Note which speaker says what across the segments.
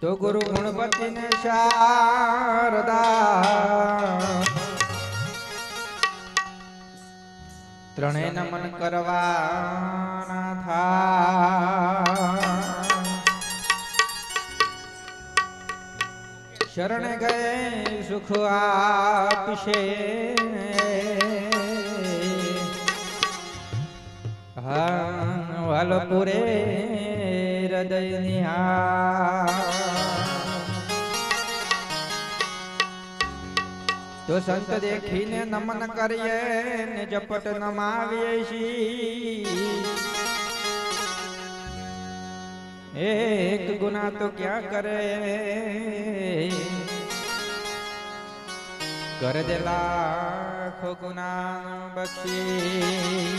Speaker 1: તો ગુરુ ગણપતિ ને શારદા. ત્રણેય નમન કરવાના થા. શરણ ગયે સુખ આપશે. હા વાલપુરે હૃદય નિહાર તો સંત દેખીને નમન કરીએ ને જપટ નમાવીએ છીએ. એક ગુના તો ક્યાં કરે? કર દે લાખો ગુના બક્ષી.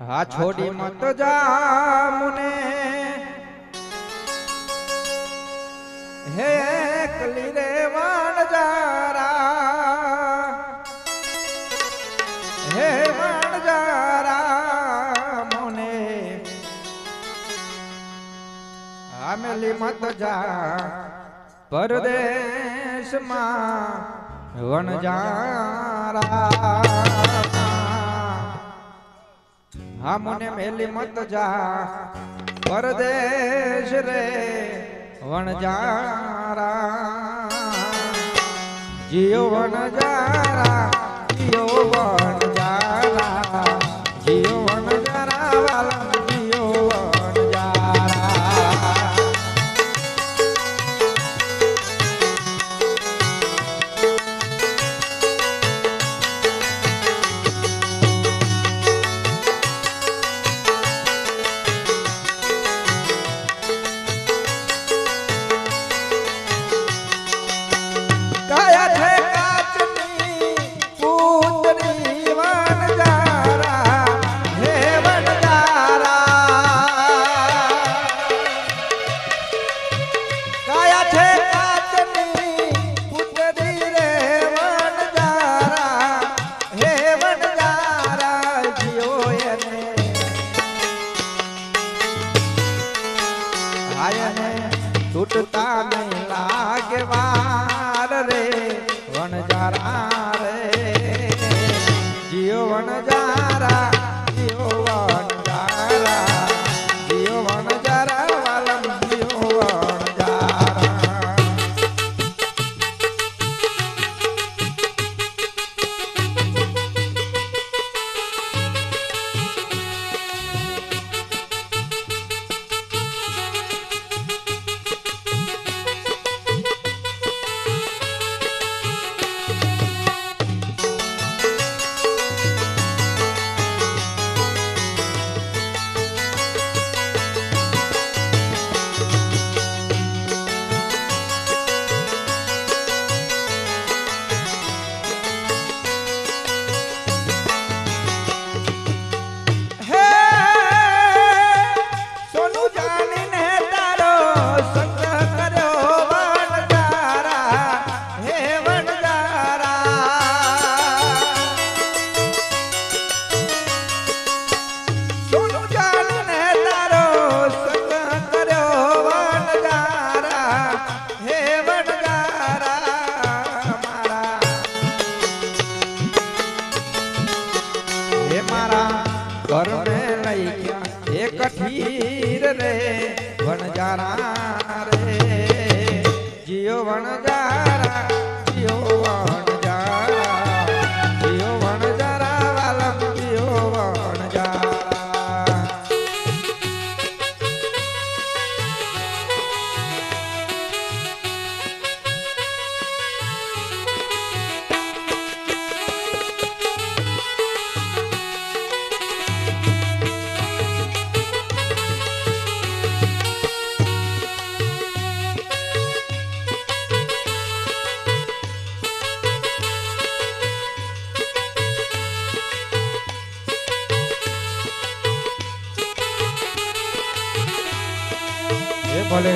Speaker 1: હા, છોડી મત જા મુને. હે કલી રે વાણ જારા. હે વાણ જારા મુને. હા મેલી મત જા પરદેશમાં વણજારા હા મને મેલી મત જા પરદેશ રે. વણજારા જીઓ વણજારા જીઓ વણજારા જીઓ સોનું જાણીને বলে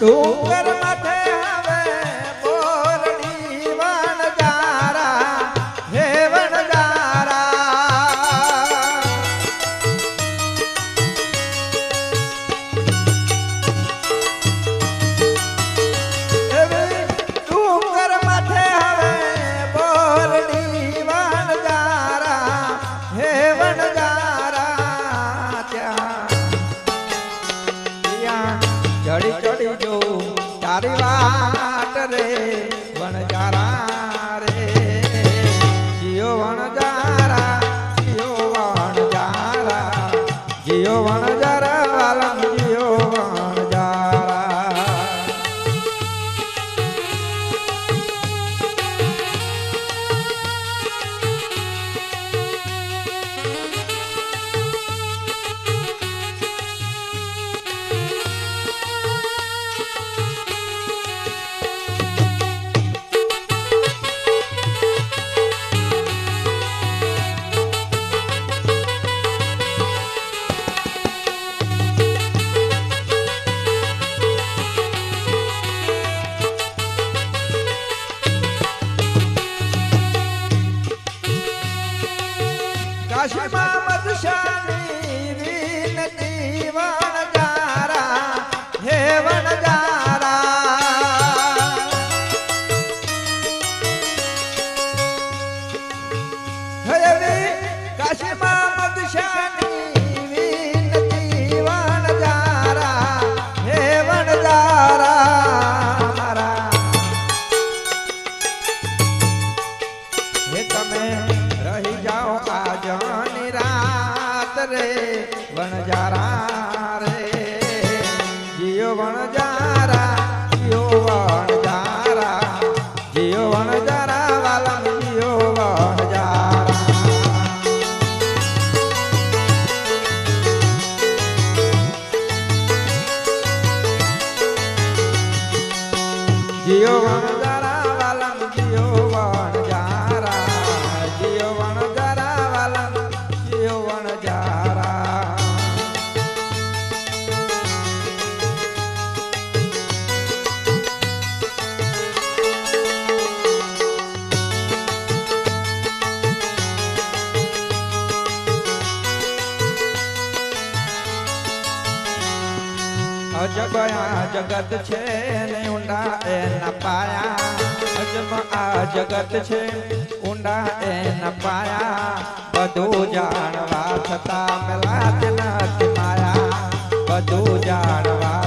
Speaker 1: डोंगर સારી વાત રે. તમે રહી જાઓ આ રાત રે વણજારા રે જીઓ વણજારા જગત છે ને ઊંડા એના પાયા. અજબ આ જગત છે, ઊંડા એના પાયા. બધું જાણવા છતાં મેલાત તેના માયા. બધું જાણવા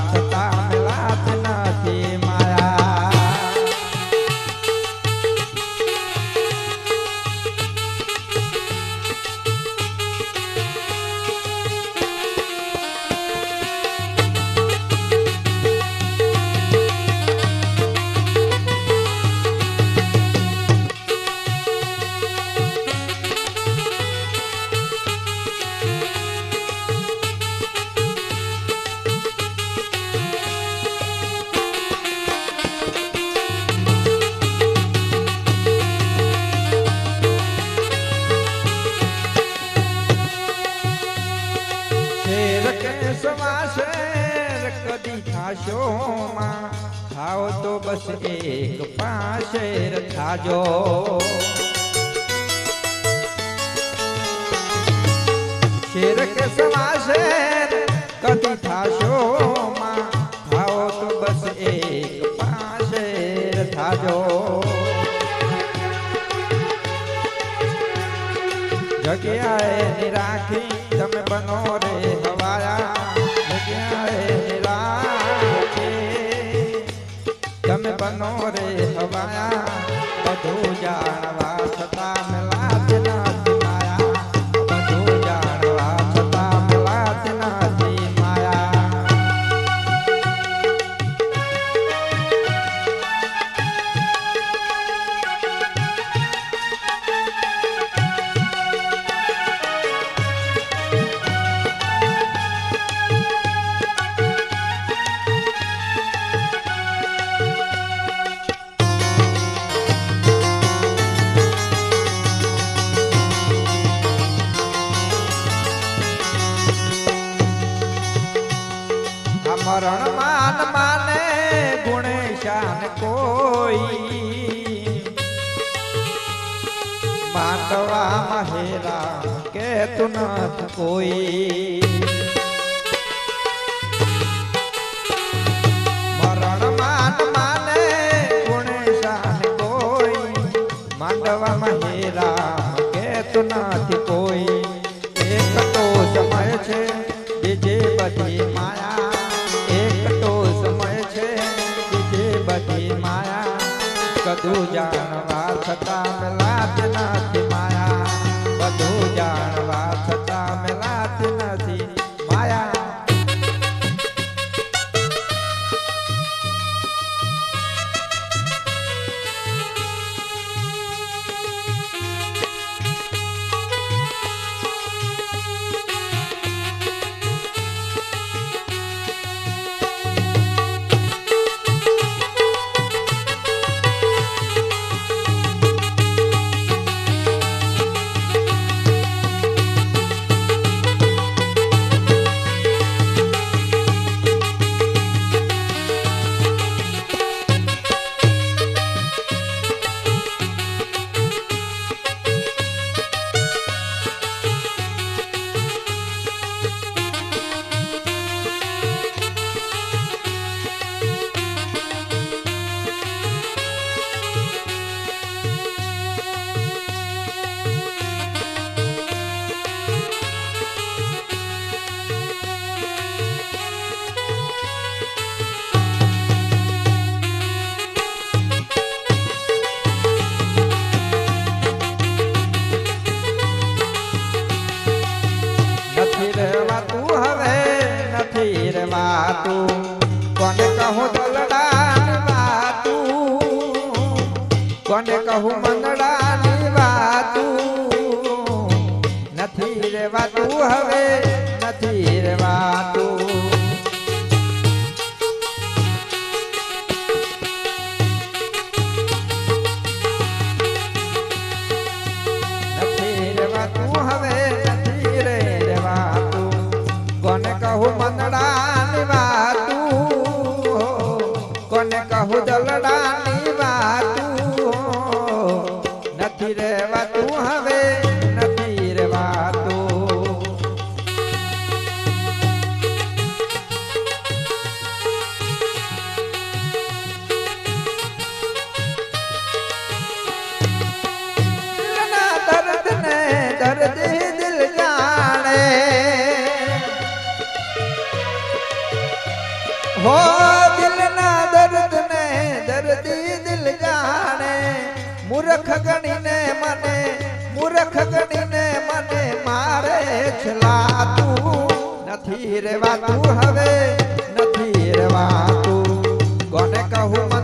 Speaker 1: શેર કે સમાશેર કદી થાશો માં? બસ એક પાશેર થાજો. જગ્યાએ નિરાખી તમે બનો રે હવાયા. જગ્યાએ તમે બનો રે હવાયા. બધું જાણવા તું નાથ કોઈ. મરણ માન માને ગુણે શાન કોઈ. માંડવા મહેરા કે તું નથી કોઈ એક તો સમય છે, બીજે બધી જાણવા છતાં લાજ નથી માયા. બધું જાણવા કહું ગણીને મને મૂર્ખ ગણીને મને મારે છલાતું નથી રેવાતું હવે નથી રેવાતું કોને કહું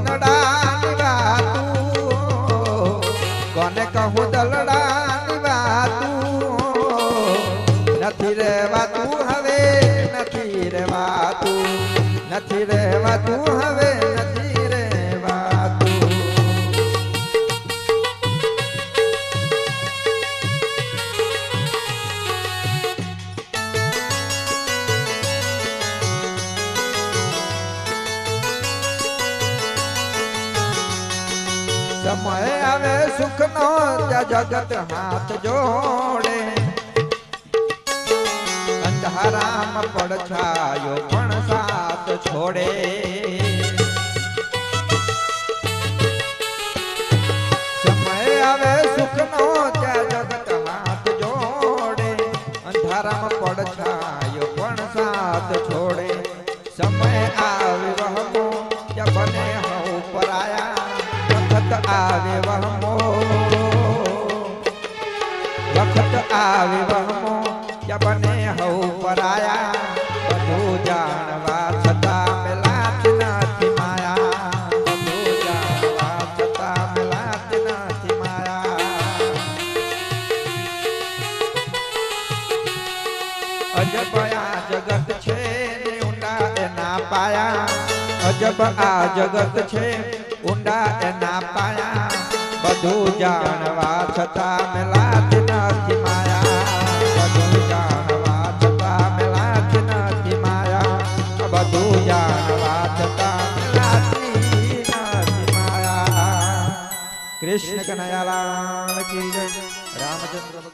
Speaker 1: સુખનો ત્યાં જગત હાથ જોડે અંધારામાં પડછાયો પણ સાથ છોડે સમય આવે સુખનો ત્યાં જગત હાથ જોડે અંધારામાં પડછાયો પણ સાથ છોડે સમય આવે વહમો ત્યાં બને હઉ પરાયા આવે વહમો. વખત આવે વહમો. ત્યાં બને પરાયા. જાણવા છતાં મેલાત નથી માયા. બધું જાણવા જગત છે ને એના પાયા. અજબ આ જગત છે ઊંડા એના પાયા બધું જાણવા છતાં મેલાત નથી માયા બધું જાણવા છતાં મેલાત નથી માયા બધું જાણવા છતાં મેલાતી નથી માયા કૃષ્ણ કનૈયાલાલ કી જય રામચંદ્ર